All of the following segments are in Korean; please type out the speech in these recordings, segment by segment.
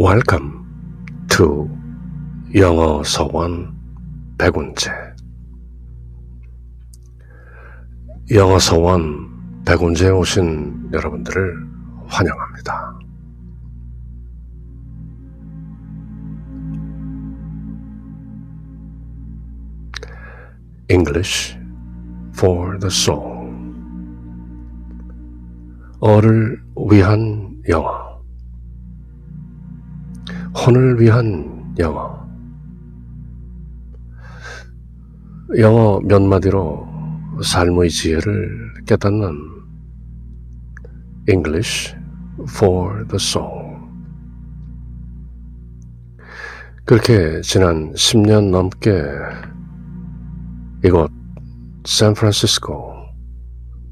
Welcome to 영어 서원 백운재 영어 서원 백운재에 오신 여러분들을 환영합니다. English for the soul. 어를 위한 영어 혼을 위한 영어. 영어 몇 마디로 삶의 지혜를 깨닫는 English for the soul. 그렇게 지난 10년 넘게 이곳 샌프란시스코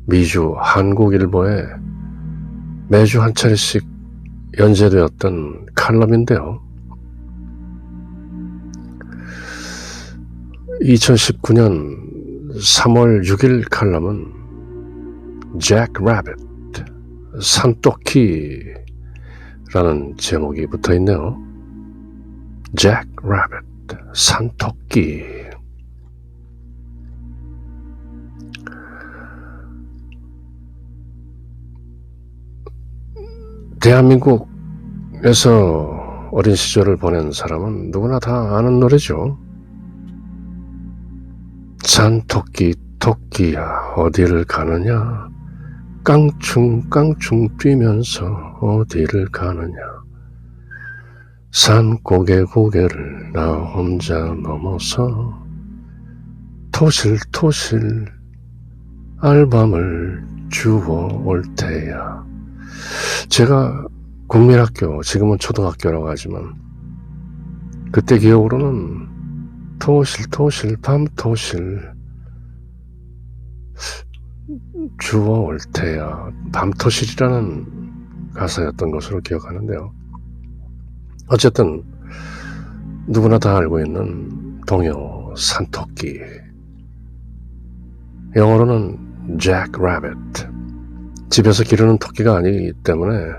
미주 한국일보에 매주 한 차례씩 연재되었던 칼럼인데요. 2019년 3월 6일 칼럼은 잭 라빗 산토끼라는 제목이 붙어 있네요. 잭 라빗 산토끼 대한민국에서 어린 시절을 보낸 사람은 누구나 다 아는 노래죠. 산토끼 토끼야 어디를 가느냐? 깡충 깡충 뛰면서 어디를 가느냐? 산 고개 고개를 나 혼자 넘어서 토실토실 알밤을 주워 올 테야 제가 국민학교 지금은 초등학교라고 하지만 그때 기억으로는 토실 토실 밤 토실 주워 올 테야. 밤토실이라는 가사였던 것으로 기억하는데요. 어쨌든 누구나 다 알고 있는 동요 산토끼. 영어로는 잭 라빗 집에서 기르는 토끼가 아니기 때문에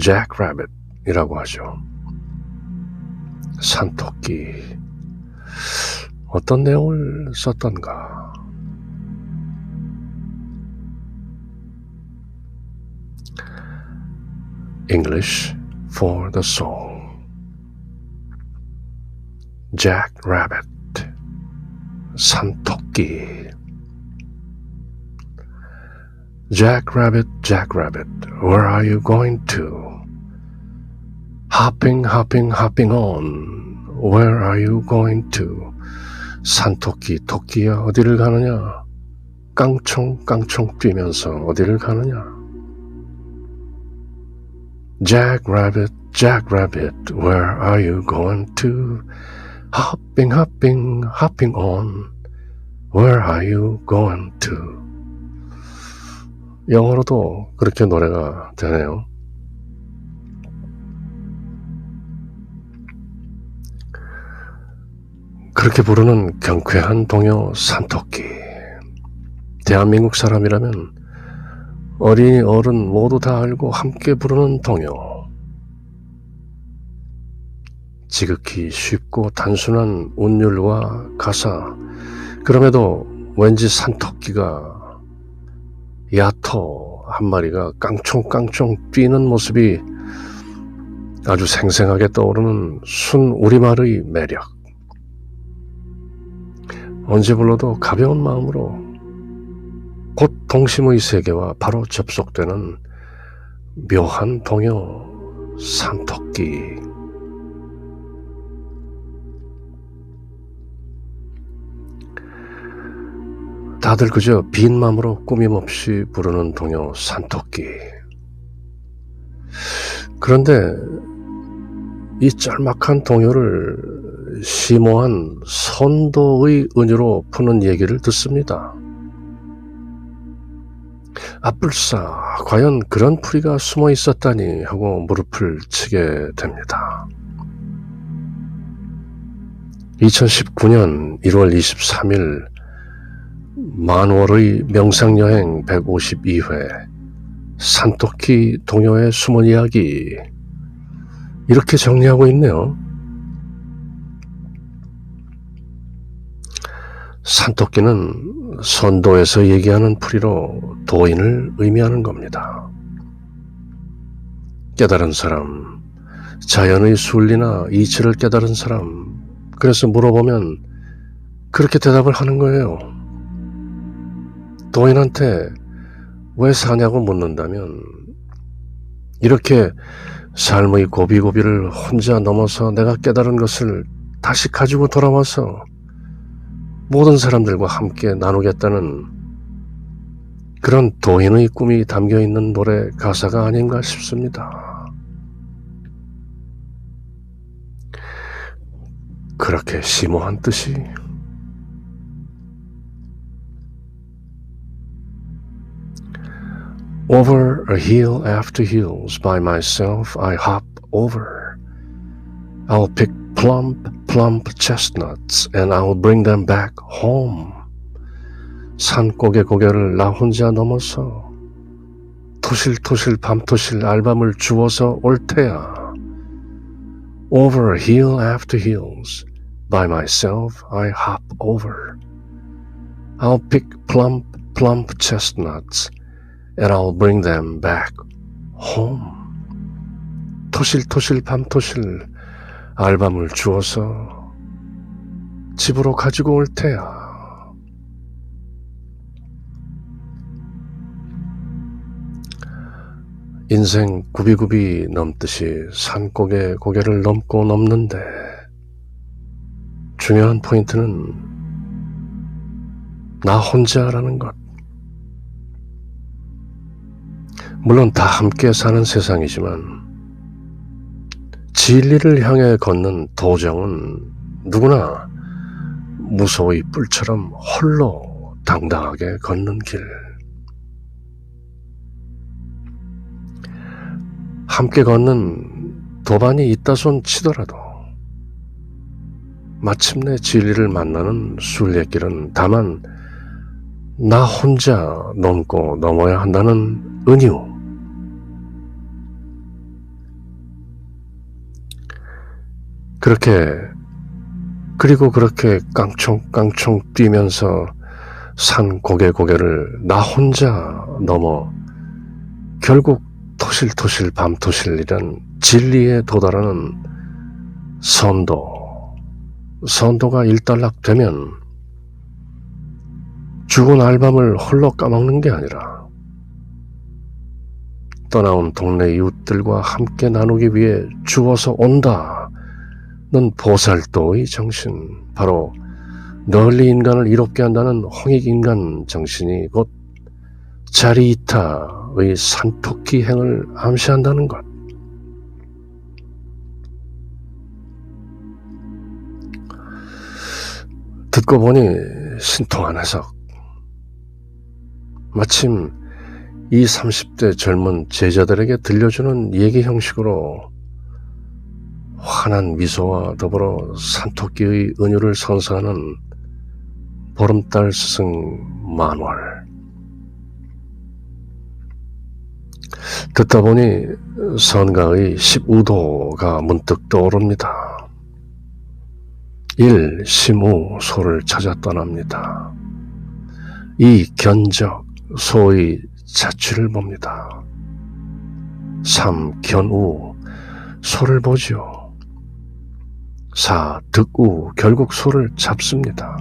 잭 라빗이라고 하죠. 산토끼 어떤 내용을 썼던가? English for the soul. Jack Rabbit. 산토끼. Jack Rabbit, Jack Rabbit, where are you going to? Hopping, hopping, hopping on. Where are you going to? 산토끼, 토끼야, 어디를 가느냐? 깡총, 깡총 뛰면서 어디를 가느냐? Jack Rabbit, Jack Rabbit, where are you going to? Hopping, hopping, hopping on. Where are you going to? 영어로도 그렇게 노래가 되네요. 그렇게 부르는 경쾌한 동요 산토끼. 대한민국 사람이라면 어린이 어른 모두 다 알고 함께 부르는 동요. 지극히 쉽고 단순한 운율과 가사. 그럼에도 왠지 산토끼가 야토 한 마리가 깡총깡총 뛰는 모습이 아주 생생하게 떠오르는 순 우리말의 매력. 언제 불러도 가벼운 마음으로 곧 동심의 세계와 바로 접속되는 묘한 동요 산토끼. 다들 그저 빈 마음으로 꾸밈없이 부르는 동요 산토끼. 그런데 이 짤막한 동요를 심오한 선도의 은유로 푸는 얘기를 듣습니다. 아뿔싸, 과연 그런 풀이가 숨어 있었다니 하고 무릎을 치게 됩니다. 2019년 1월 23일 만월의 명상여행 152회 산토끼 동요의 숨은 이야기 이렇게 정리하고 있네요. 산토끼는 선도에서 얘기하는 풀이로 도인을 의미하는 겁니다. 깨달은 사람, 자연의 순리나 이치를 깨달은 사람, 그래서 물어보면 그렇게 대답을 하는 거예요. 도인한테 왜 사냐고 묻는다면 이렇게 삶의 고비고비를 혼자 넘어서 내가 깨달은 것을 다시 가지고 돌아와서 모든 사람들과 함께 나누겠다는 그런 도인의 꿈이 담겨 있는 노래 가사가 아닌가 싶습니다. 그렇게 심오한 뜻이 Over a hill after hills by myself I hop over. I'll pick plump, plump chestnuts and I'll bring them back home. 산고개 고개를 나 혼자 넘어서 토실토실 밤토실 알밤을 주워서 올 테야. Over hill after hills by myself I hop over. I'll pick plump, plump chestnuts and I'll bring them back home. 토실토실 밤토실 알밤을 주어서 집으로 가지고 올 테야. 인생 굽이굽이 넘듯이 산고개 고개를 넘고 넘는데 중요한 포인트는 나 혼자라는 것. 물론 다 함께 사는 세상이지만 진리를 향해 걷는 도정은 누구나 무소의 뿔처럼 홀로 당당하게 걷는 길. 함께 걷는 도반이 있다 손 치더라도 마침내 진리를 만나는 순례길은 다만 나 혼자 넘고 넘어야 한다는 은유. 그렇게 그리고 그렇게 깡총깡총 뛰면서 산 고개 고개를 나 혼자 넘어 결국 토실토실 밤토실이란 진리에 도달하는 선도 선도가 일단락 되면 죽은 알밤을 홀로 까먹는 게 아니라 떠나온 동네 이웃들과 함께 나누기 위해 주워서 온다. 는 보살도의 정신, 바로 널리 인간을 이롭게 한다는 홍익인간 정신이 곧 자리이타의 산토끼 행을 암시한다는 것. 듣고 보니 신통한 해석. 마침 이 30대 젊은 제자들에게 들려주는 얘기 형식으로 환한 미소와 더불어 산토끼의 은유를 선사하는 보름달 스승 만월. 듣다 보니 선가의 10우도가 문득 떠오릅니다. 1. 심우 소를 찾아 떠납니다. 2. 견적 소의 자취를 봅니다. 3. 견우 소를 보죠. 4. 득우 결국 소를 잡습니다.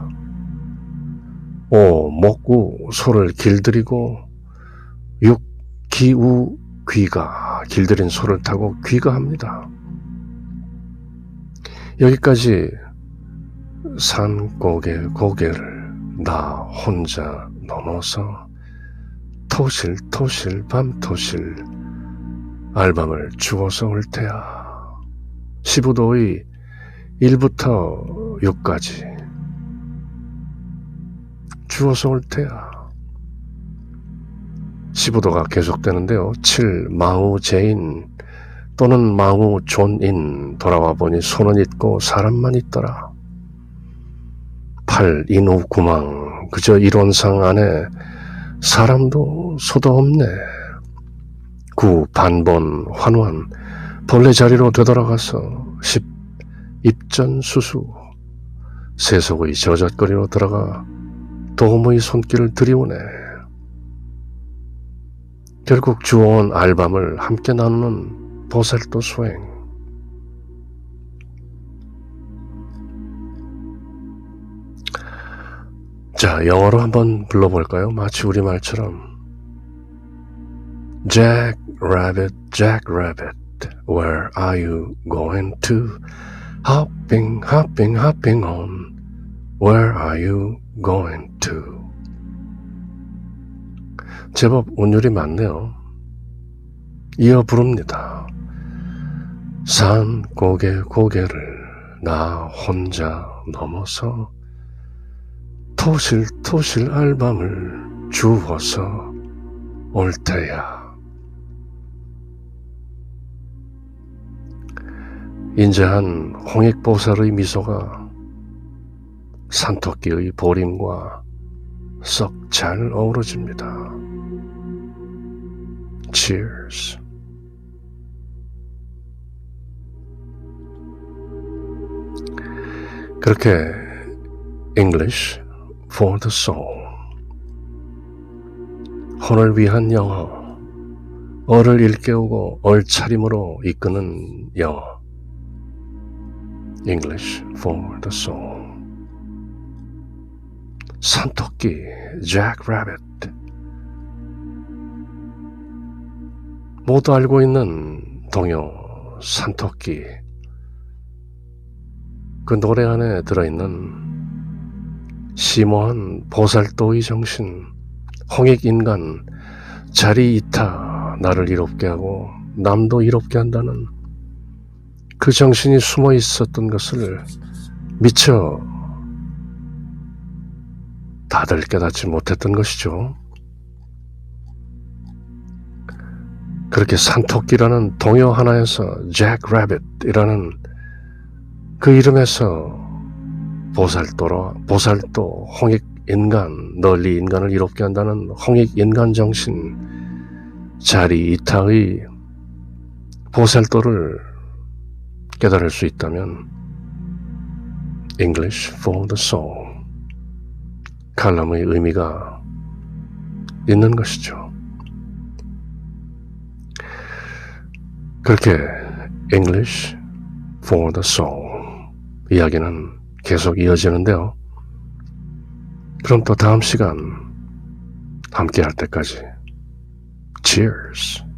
5. 목우 소를 길들이고 6. 기우 귀가 길들인 소를 타고 귀가합니다. 여기까지 산 고개 고개를 나 혼자 넘어서 토실토실 밤토실 알밤을 주워서 올 테야. 시부도의 1부터 6까지 주워서 올 테야. 15도가 계속되는데요. 7. 마우 제인 또는 마우 존인 돌아와 보니 손은 있고 사람만 있더라. 8. 인후 구망 그저 이론상 안에 사람도 소도 없네. 9. 반본 환원 본래 자리로 되돌아가서 십 입전수수 세속의 저잣거리로 들어가 도움의 손길을 들이우네. 결국 주워온 알밤을 함께 나누는 보살도 수행. 자, 영어로 한번 불러볼까요? 마치 우리말처럼. Jack Rabbit, Jack Rabbit, where are you going to? Hopping, hopping, hopping on. Where are you going to? 제법 운율이 많네요. 이어 부릅니다. 산 고개 고개를 나 혼자 넘어서 토실토실 알밤을 주워서 올 테야. 인자한 홍익보살의 미소가 산토끼의 보림과 썩 잘 어우러집니다. Cheers. 그렇게 English for the soul. 혼을 위한 영어. 어를 일깨우고 얼차림으로 이끄는 영어. English for the soul. 산토끼 Jack Rabbit. 모두 알고 있는 동요 산토끼. 그 노래 안에 들어있는 심오한 보살도의 정신, 홍익인간, 자리 이타 나를 이롭게 하고 남도 이롭게 한다는 그 정신이 숨어 있었던 것을 미처 다들 깨닫지 못했던 것이죠. 그렇게 산토끼라는 동요 하나에서 잭 래빗이라는 그 이름에서 보살도로 보살도 홍익 인간 널리 인간을 이롭게 한다는 홍익 인간 정신 자리 이타의 보살도를 깨달을 수 있다면 English for the soul 칼럼의 의미가 있는 것이죠. 그렇게 English for the soul 이야기는 계속 이어지는데요. 그럼 또 다음 시간 함께 할 때까지 Cheers!